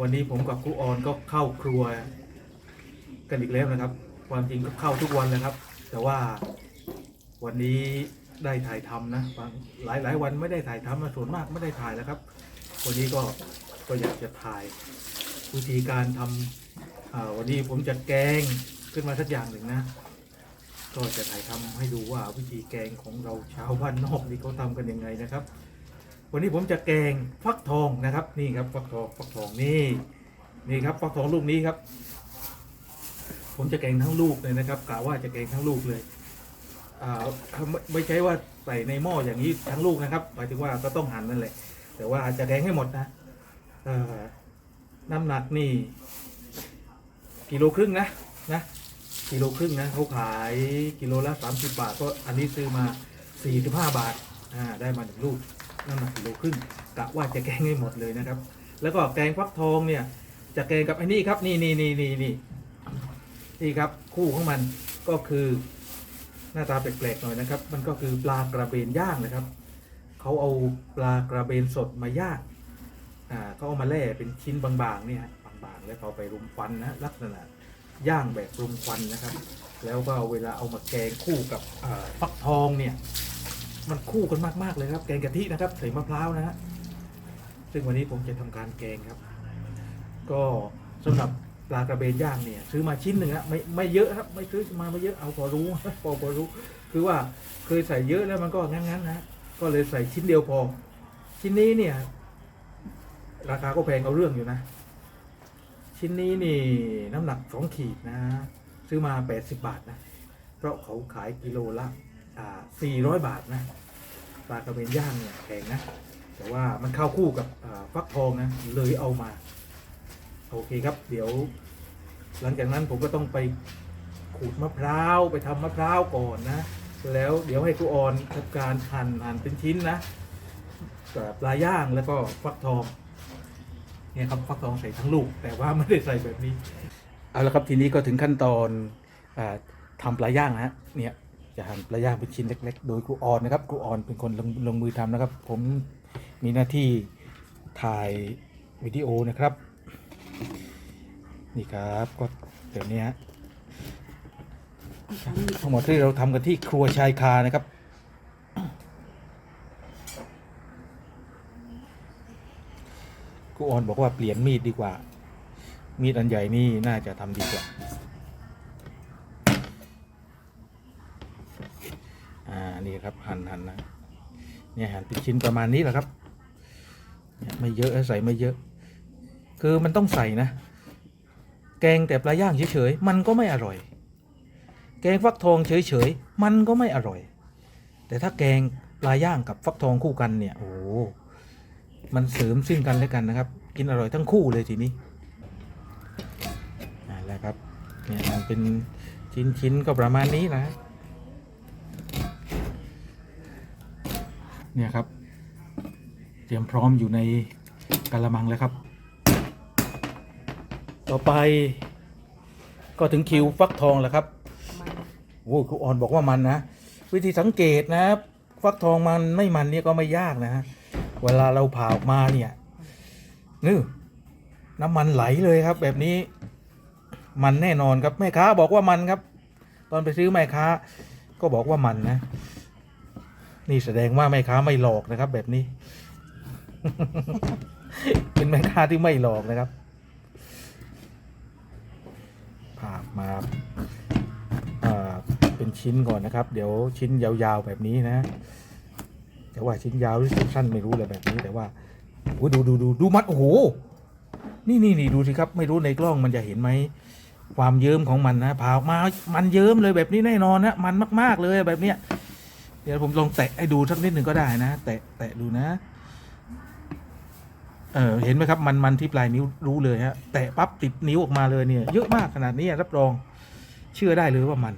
วันนี้ผมกับครูออนก็เข้าครัวกันอีกแล้วนะครับ ความจริงก็เข้าทุกวันเลยครับ แต่ว่าวันนี้ได้ถ่ายทำนะบางหลายหลายวันไม่ได้ถ่ายทำนะส่วนมากไม่ได้ถ่ายแล้วครับ วันนี้ก็ก็อยากจะถ่ายวิธีการทำวันนี้ผมจะแกงขึ้นมาสักอย่างหนึ่งนะ ก็จะถ่ายทำให้ดูว่าวิธีแกงของเราชาวบ้านนอกนี่เขาทำกันยังไงนะครับ วันนี้ผมจะแกงฟักทองนะครับ นี่ครับฟักทองฟักทองนี่นี่ครับฟักทองลูกนี้ครับ ผมจะแกงทั้งลูกเลยนะครับกะว่าจะแกงทั้งลูกเลยอ่าไม่ไม่ใช่ว่าใส่ในหม้ออย่างนี้ทั้งลูกนะครับหมายถึงว่าก็ต้องหั่นนั่นแหละ แต่ว่าจะแกงให้หมดนะน้ำหนักนี่กิโลครึ่งนะนะกิโลครึ่งนะเขาขายกิโลละ 30 บาทก็อันนี้ซื้อมา 45 บาทอ่าได้มาหนึ่งลูก น้ำหนักกิโลครึ่งกะว่าจะแกงให้หมดเลยนะครับ แล้วก็แกงฟักทองเนี่ย จะแกงกับไอ้นี่ครับ นี่นี่นี่นี่นี่นี่ครับ คู่ของมันก็คือหน้าตาแปลกๆหน่อยนะครับ มันก็คือปลากระเบนย่างนะครับเขาเอาปลากระเบนสดมาย่างอ่าเขาเอามาแล่เป็นชิ้นบางๆเนี่ยฮะบางๆแล้วเขาไปรุมควันนะลักษณะย่างแบบรุมควันนะครับ แล้วก็เวลาเอามาแกงคู่กับฟักทองเนี่ย มันคู่กันมากๆเลยครับ แกงกะทินะครับใส่มะพร้าวนะฮะซึ่งวันนี้ผมจะทำการแกงครับ ก็สำหรับปลากระเบนย่างเนี่ย ซื้อมาชิ้นหนึ่งฮะไม่ไม่เยอะครับ ไม่ซื้อมาไม่เยอะเอาพอรู้พอพอรู้ คือว่าเคยใส่เยอะแล้วมันก็งั้นๆนะก็เลยใส่ชิ้นเดียวพอ ชิ้นนี้เนี่ย ราคาก็แพงเอาเรื่องอยู่นะ ชิ้นนี้นี่น้ำหนักสองขีดนะ ซื้อมาแปดสิบบาทนะ เพราะเขาขายกิโลละ 400 บาทนะปลากระเบนย่างเนี่ยแพงนะ แต่ว่ามันเข้าคู่กับฟักทองนะเลยเอามา โอเคครับ เดี๋ยว หลังจากนั้นผมก็ต้องไปขูดมะพร้าวไปทำมะพร้าวก่อนนะ แล้วเดี๋ยวให้ครูออนทำการหั่นหั่นเป็นชิ้นนะกับปลาย่างแล้วก็ฟักทองเนี่ยครับฟักทองใส่ทั้งลูก แต่ว่าไม่ได้ใส่แบบนี้ เอาละครับทีนี้ก็ถึงขั้นตอนอาทำปลาย่างนะเนี่ย จะหั่นปลาย่างเป็นชิ้นเล็ก ๆ โดยครูออนนะครับครูออนเป็นคนลงลงมือทำนะครับ ผมมีหน้าที่ถ่ายวิดีโอนะครับ นี่ครับก็เดี๋ยวนี้ฮะทั้งหมดที่เราทำกันที่ครัวชายคานะครับครูออนบอกว่าเปลี่ยนมีดดีกว่า มีดอันใหญ่นี่น่าจะทำดีกว่า อ่า นี่ ครับหั่นหั่นนะเนี่ยหั่นเป็นชิ้นประมาณนี้แหละครับไม่เยอะใส่ไม่เยอะ คือมันต้องใส่นะ แกงแต่ปลาย่างเฉยๆมันก็ไม่อร่อย แกงฟักทองเฉยๆมันก็ไม่อร่อย แต่ถ้าแกงปลาย่างกับฟักทองคู่กันเนี่ยโอ้โหมันเสริมซึ่งกันและกันนะครับ กินอร่อยทั้งคู่เลยทีนี้นั่นแหละครับเนี่ยมันเป็นชิ้นๆก็ประมาณนี้นะ เนี่ยครับ เตรียมพร้อมอยู่ในกะละมังแล้วครับ ต่อไปก็ถึงคิวฟักทองแล้วครับโอ้ครูอ่อนบอกว่ามันนะวิธีสังเกตนะฟักทองมันไม่มันเนี่ยก็ไม่ยากนะฮะเวลาเราผ่าออกมาเนี่ยนี่น้ำมันไหลเลยครับ แบบนี้ มันแน่นอนครับแม่ค้าบอกว่ามันครับ ตอนไปซื้อแม่ค้า ก็บอกว่ามันนะ นี่แสดงว่าแม่ค้าไม่หลอกนะครับ แบบนี้ เป็นแม่ค้าที่ไม่หลอกนะครับผ่ามาอ่าเป็นชิ้นก่อนนะครับ เดี๋ยวชิ้นยาวๆแบบนี้นะแต่ว่าชิ้นยาวหรือชิ้นสั้นไม่รู้เลยแบบนี้แต่ว่าโอ้ดูดูดูดูมัดโอ้โหนี่นี่นี่ดูสิครับ ไม่รู้ในกล้องมันจะเห็นไหมความเยิ้มของมันนะผ่าออกมามันเยิ้มเลยแบบนี้แน่นอนนะมันมาก ๆเลยแบบเนี้ย เดี๋ยวผมลองแตะให้ดูสักนิดหนึ่งก็ได้นะ แตะแตะดูนะ เออเห็นไหมครับ มันมันที่ปลายนิ้วรู้เลยฮะ แตะปั๊บติดนิ้วออกมาเลยเนี่ย เยอะมากขนาดนี้รับรอง เชื่อได้เลยว่ามัน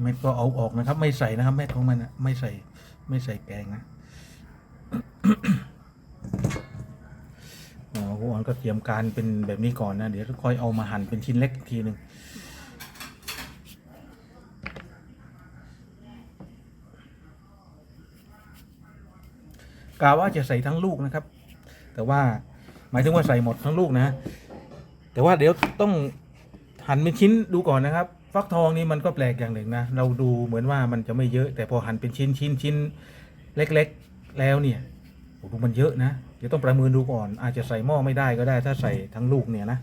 เม็ดก็เอาออกนะครับ ไม่ใส่นะครับ เม็ดของมันอะไม่ใส่ ไม่ใส่แกงนะ ของก็เตรียมการเป็นแบบนี้ก่อนนะ เดี๋ยวค่อยเอามาหั่นเป็นชิ้นเล็กทีหนึ่งกาว่าจะใส่ทั้งลูกนะครับ แต่ว่าหมายถึงว่าใส่หมดทั้งลูกนะ แต่ว่าเดี๋ยวต้องหั่นเป็นชิ้นดูก่อนนะครับ ฟักทองนี่มันก็แปลกอย่างหนึ่งนะ เราดูเหมือนว่ามันจะไม่เยอะ แต่พอหั่นเป็นชิ้นชิ้นชิ้นเล็ก ๆ แล้วเนี่ย โอ้โหมันเยอะนะ เดี๋ยวต้องประเมินดูก่อน อาจจะใส่หม้อไม่ได้ก็ได้ ถ้าใส่ทั้งลูกเนี่ยนะ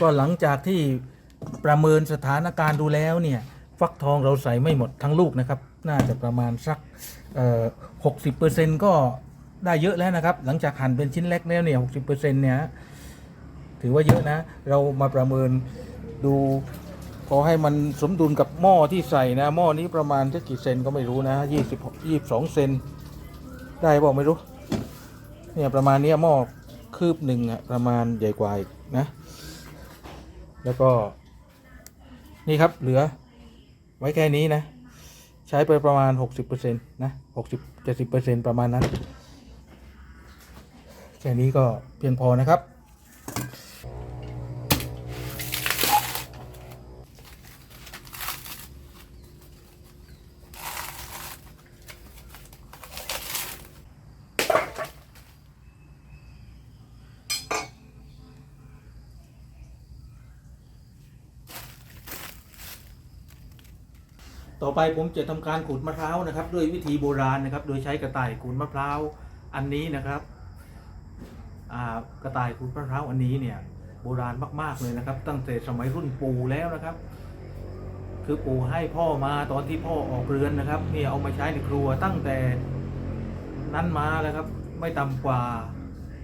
ก็หลังจากที่ประเมินสถานการณ์ดูแล้วเนี่ยฟักทองเราใส่ไม่หมดทั้งลูกนะครับ น่าจะประมาณสักหกสิบเปอร์เซ็นก็ได้เยอะแล้วนะครับ หลังจากหั่นเป็นชิ้นเล็กแล้วเนี่ยหกสิบเปอร์เซ็นเนี่ยถือว่าเยอะนะ เรามาประเมินดูขอให้มันสมดุลกับหม้อที่ใส่นะ หม้อนี้ประมาณจะกี่เซนก็ไม่รู้นะยี่สิบยี่สิบสองเซนได้บอกไม่รู้ เนี่ยประมาณนี้หม้อคืบหนึ่งอะประมาณใหญ่กว่าอีกนะ แล้วก็ นี่ครับเหลือ ไว้แค่นี้นะ ใช้ไปประมาณ 60%นะ60 70%ประมาณนั้น แค่นี้ก็เพียงพอนะครับ ต่อไปผมจะทำการขูดมะพร้าวนะครับ ด้วยวิธีโบราณนะครับ โดยใช้กระต่ายขูดมะพร้าวอันนี้นะครับกระต่ายขูดมะพร้าวอันนี้เนี่ยโบราณมาก ๆเลยนะครับ ตั้งแต่สมัยรุ่นปู่แล้วนะครับ คือปู่ให้พ่อมาตอนที่พ่อออกเรือนนะครับเนี่ยเอามาใช้ในครัวตั้งแต่นั้นมาแล้วครับ ไม่ต่ำกว่า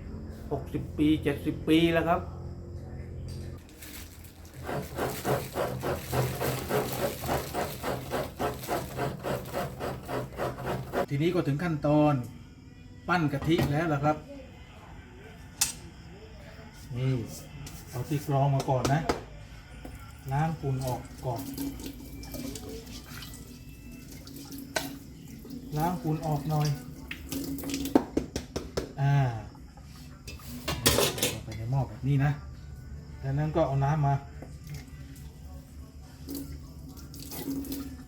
60 ปี 70 ปีแล้วครับ ทีนี้ก็ถึงขั้นตอนปั้นกะทิแล้วล่ะครับนี่เอาที่กรองมาก่อนนะล้างฝุ่นออกก่อนล้างฝุ่นออกหน่อยอ่าเอาไปในหม้อแบบนี้นะจากนั้นก็เอาน้ำมา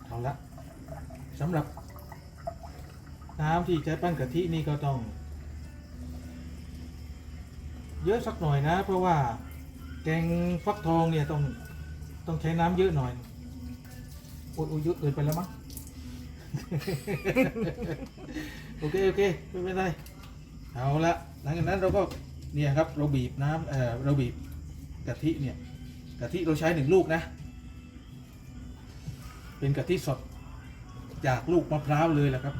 เอาละสำหรับ น้ำที่ใช้ปั้นกะทินี่ก็ต้อง เยอะสักหน่อยนะ เพราะว่าแกงฟักทองเนี่ยต้องต้องใช้น้ำเยอะหน่อยอุดอุยเยอะเกินไปแล้วมั้ง โอเคโอเคไม่เป็นไรเอาละหลังจากนั้นเราก็เนี่ยครับเราบีบน้ำเออเราบีบกะทิเนี่ยกะทิเราใช้หนึ่งลูกนะ เป็นกะทิสดจากลูกมะพร้าวเลยแหละครับ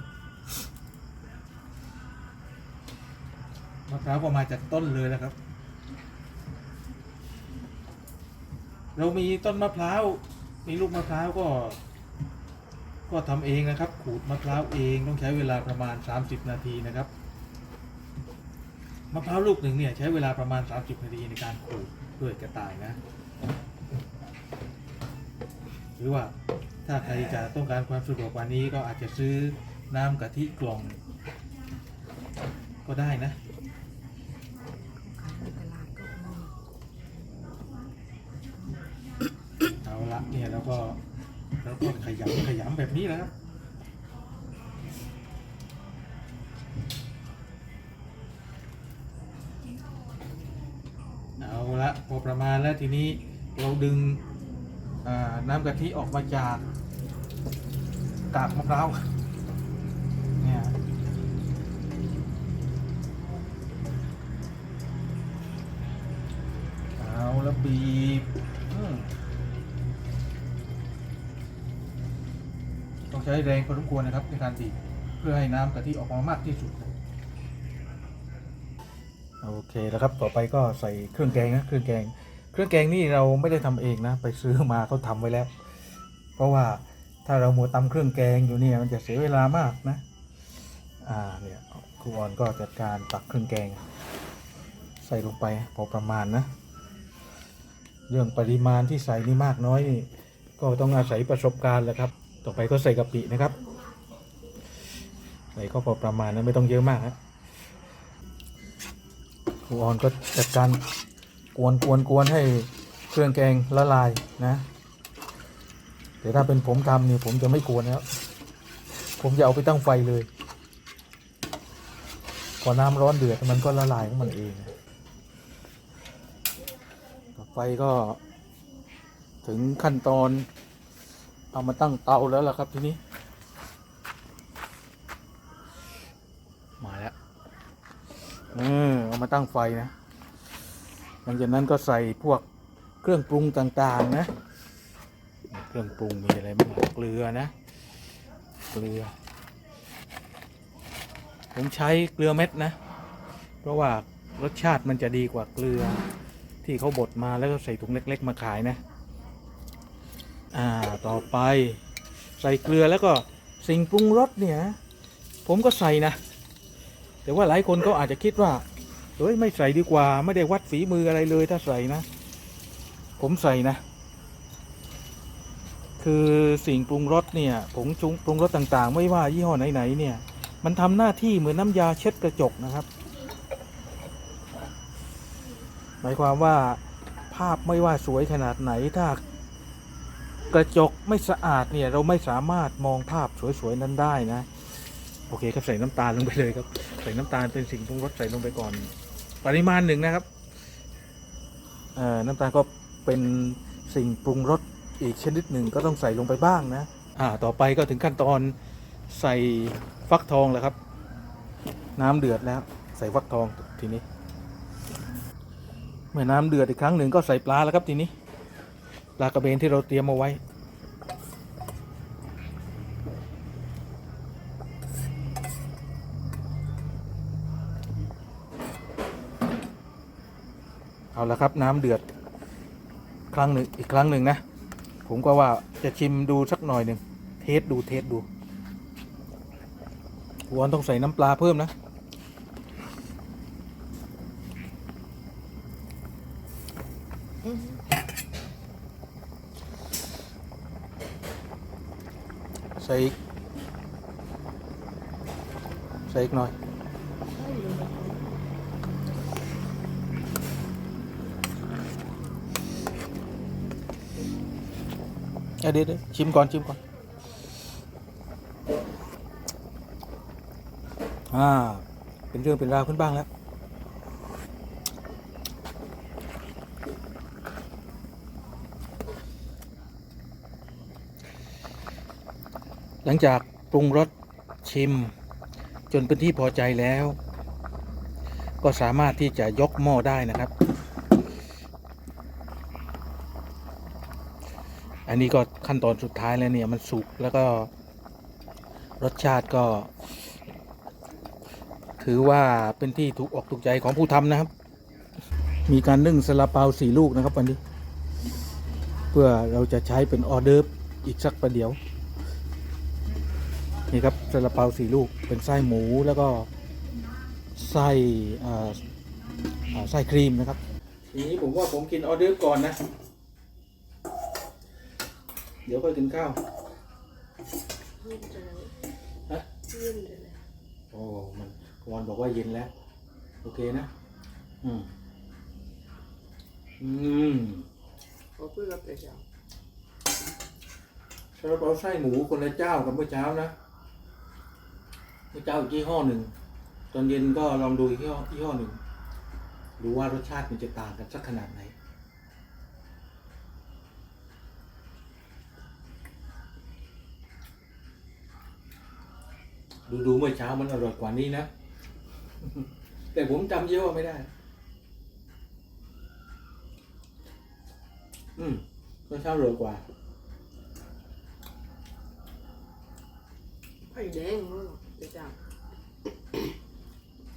มะพร้าวก็มาจากต้นเลยนะครับ เรามีต้นมะพร้าว มีลูกมะพร้าวก็ ก็ทำเองนะครับ ขูดมะพร้าวเองต้องใช้เวลาประมาณ 30 นาทีนะครับ มะพร้าวลูกหนึ่งเนี่ยใช้เวลาประมาณ 30 นาทีในการขูดด้วยกระต่ายนะ หรือว่าถ้าใครจะต้องการความสะดวกกว่านี้ก็อาจจะซื้อน้ำกะทิกล่องก็ได้นะ เอาละเนี่ย แล้วก็แล้วก็ขยำขยำแบบนี้แหล้วครับเอาละพอประมาณแล้วทีนี้เราดึงน้ำกะทิออกมาจากกากมะพร้าวเนี่ยเอาแล้วบีบ ต้องใช้แรงพอสมควรนะครับในการบีบเพื่อให้น้ำกะทิออกมามากที่สุดโอเคแล้วครับต่อไปก็ใส่เครื่องแกงนะเครื่องแกง เครื่องแกงนี่เราไม่ได้ทำเองนะ ไปซื้อมาเขาทำไว้แล้ว เพราะว่าถ้าเรามัวตำเครื่องแกงอยู่เนี่ยมันจะเสียเวลามากนะอ่าเนี่ยครูออนก็จัดการตักเครื่องแกง ใส่ลงไปพอประมาณนะ เรื่องปริมาณที่ใส่นี่มากน้อยนี่ก็ต้องอาศัยประสบการณ์แหละครับ ต่อไปก็ใส่กะปินะครับ ใส่ก็พอประมาณนะไม่ต้องเยอะมากนะครูออนก็จัดการกวนกวนกวนให้เครื่องแกงละลายนะแต่ถ้าเป็นผมทำเนี่ยผมจะไม่กวนแล้วผมจะเอาไปตั้งไฟเลยพอน้ำร้อนเดือดมันก็ละลายของมันเองไปก็ถึงขั้นตอน เอามาตั้งเตาแล้วล่ะครับทีนี้ มาแล้วเออเอามาตั้งไฟนะ หลังจากนั้นก็ใส่พวกเครื่องปรุงต่างๆนะ เครื่องปรุงมีอะไรบ้างเกลือนะ เกลือ ผมใช้เกลือเม็ดนะ เพราะว่ารสชาติมันจะดีกว่าเกลือที่เขาบดมาแล้วก็ใส่ถุงเล็ก ๆ มาขายนะ อ่าต่อไปใส่เกลือแล้วก็สิ่งปรุงรสเนี่ย ผมก็ใส่นะ แต่ว่าหลายคนเขาอาจจะคิดว่าเฮ้ยไม่ใส่ดีกว่า ไม่ได้วัดฝีมืออะไรเลยถ้าใส่นะ ผมใส่นะ คือสิ่งปรุงรสเนี่ยผงชุงปรุงรสต่างๆ ไม่ว่ายี่ห้อไหนๆเนี่ย มันทำหน้าที่เหมือนน้ำยาเช็ดกระจกนะครับ หมายความว่าภาพไม่ว่าสวยขนาดไหนถ้า กระจกไม่สะอาดเนี่ยเราไม่สามารถมองภาพสวยๆนั้นได้นะ โอเคครับใส่น้ำตาลลงไปเลยครับ ใส่น้ำตาลเป็นสิ่งปรุงรสใส่ลงไปก่อน ปริมาณหนึ่งนะครับน้ำตาลก็เป็นสิ่งปรุงรสอีกชนิดหนึ่งก็ต้องใส่ลงไปบ้างนะอ่าต่อไปก็ถึงขั้นตอนใส่ฟักทองแล้วครับ น้ำเดือดแล้วใส่ฟักทองทีนี้ เมื่อน้ำเดือดอีกครั้งหนึ่งก็ใส่ปลาแล้วครับทีนี้ ลากระเบนที่เราเตรียมเอาไว้ เอาละครับน้ำเดือด ครั้งหนึ่งอีกครั้งหนึ่งนะ ผมก็ว่าจะชิมดูสักหน่อยหนึ่งเทสดูเทสดูวอนต้องใส่น้ำปลาเพิ่มนะ ใส่อีกใส่อีกหน่อยเดี๋ยวเดี๋ยวเดี๋ยวชิมก่อน ชิมก่อน อ่า เป็นเรื่องเป็นราวขึ้นบ้างแล้ว หลังจากปรุงรสชิม จนเป็นที่พอใจแล้ว ก็สามารถที่จะยกหม้อได้นะครับ อันนี้ก็ขั้นตอนสุดท้ายแล้วเนี่ยมันสุกแล้วก็รสชาติก็ ถือว่าเป็นที่ถูกอกถูกใจของผู้ทำนะครับ มีการนึ่งซาลาเปาสี่ลูกนะครับวันนี้ เพื่อเราจะใช้เป็นออเดอร์อีกสักประเดี๋ยว นี่ครับซาลาเปาสี่ลูกเป็นไส้หมูแล้วก็ไส้อ่าอ่าไส้ครีมนะครับ ทีนี้ผมว่าผมกินออเดอร์ฟก่อนนะ เดี๋ยวค่อยกินข้าวยื่นจะเลยฮะยื่นจะเลยโอ้มันวอนบอกว่าเย็นแล้ว โอเคนะ อืม อืมขอเพื่อกับเจ้าซาลาเปาไส้หมูคนละเจ้ากับเมื่อเช้านะ เมื่อเช้าอีกยี่ห้อหนึ่ง ตอนเย็นก็ลองดูอีกยี่ห้อยี่ห้อหนึ่ง ดูว่ารสชาติมันจะต่างกันสักขนาดไหน ดูดูเมื่อเช้ามันอร่อยกว่านี้นะ แต่ผมจำยี่ห้อไม่ได้ อืมเมื่อเช้าอร่อยกว่าไผ่แดงมั้ง เจ้า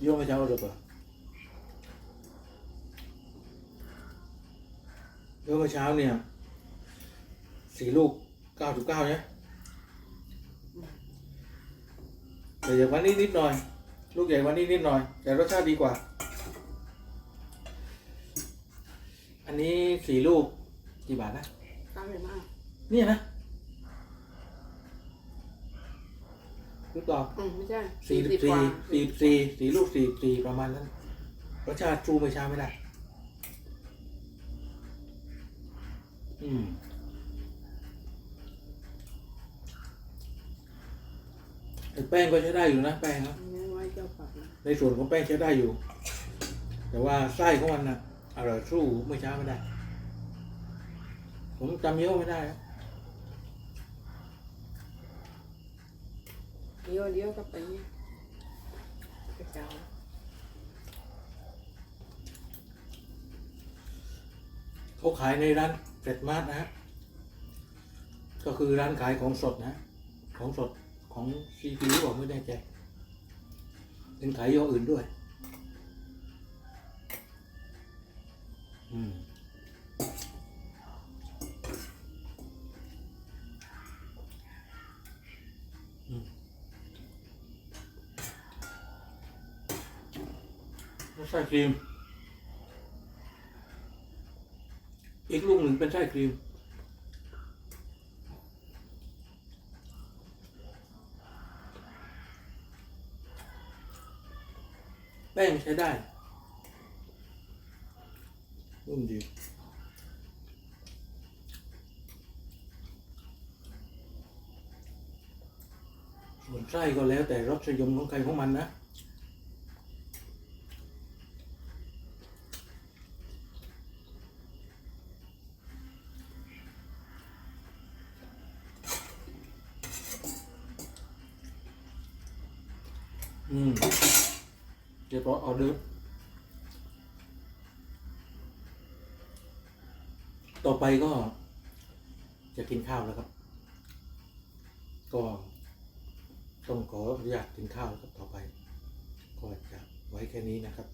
ยี่ห้อเมื่อเช้าอร่อยกว่ายี่ห้อเมื่อเช้าเนี่ยสี่ลูกเก้าสิบเก้าเนี่ยแต่อย่างวันนี้นิดหน่อย ลูกใหญ่วันนี้นิดหน่อย แต่รสชาติดีกว่า อันนี้สี่ลูกกี่บาทนะตั้งเลยมาก เนี่ยนะ หรือเปล่าอืมไม่ใช่สี่สิบกสี่ว่าสี่สิบสี่สี่ลูกสี่สิบสี่ประมาณนั้นรสชาติชูไม่ช้าไม่ได้ อืม แต่แป้งก็ใช้ได้อยู่นะแป้งครับไม่ไว้เจ้าปักนะในส่วนของแป้งใช้ได้อยู่ แต่ว่าไส้ของมันนะอร่อยสู้เมื่อเช้าไม่ได้ ผมจำเยอะไม่ได้นะ เดี๋ยวเดี๋ยวก็ไปเนี่ยเดี๋ยวเจ้าเขาขายในร้านเฟดมาร์ทนะฮะ ก็คือร้านขายของสดนะ ของสดของซีพีหรือเปล่าไม่แน่ใจ เป็นขายย่ออื่นด้วย อืม ไส้ครีม อีกลูกหนึ่งเป็นไส้ครีม แป้งใช้ได้นุ่มดีส่วนไส้ก็แล้วแต่รสนิยมของใครของมันนะ อืมเรียบร้อยออเดอร์ต่อไปก็ จะกินข้าวแล้วครับ ก็ต้องขออนุญาตกินข้าวแล้วครับต่อไป ก็จะไว้แค่นี้นะครับ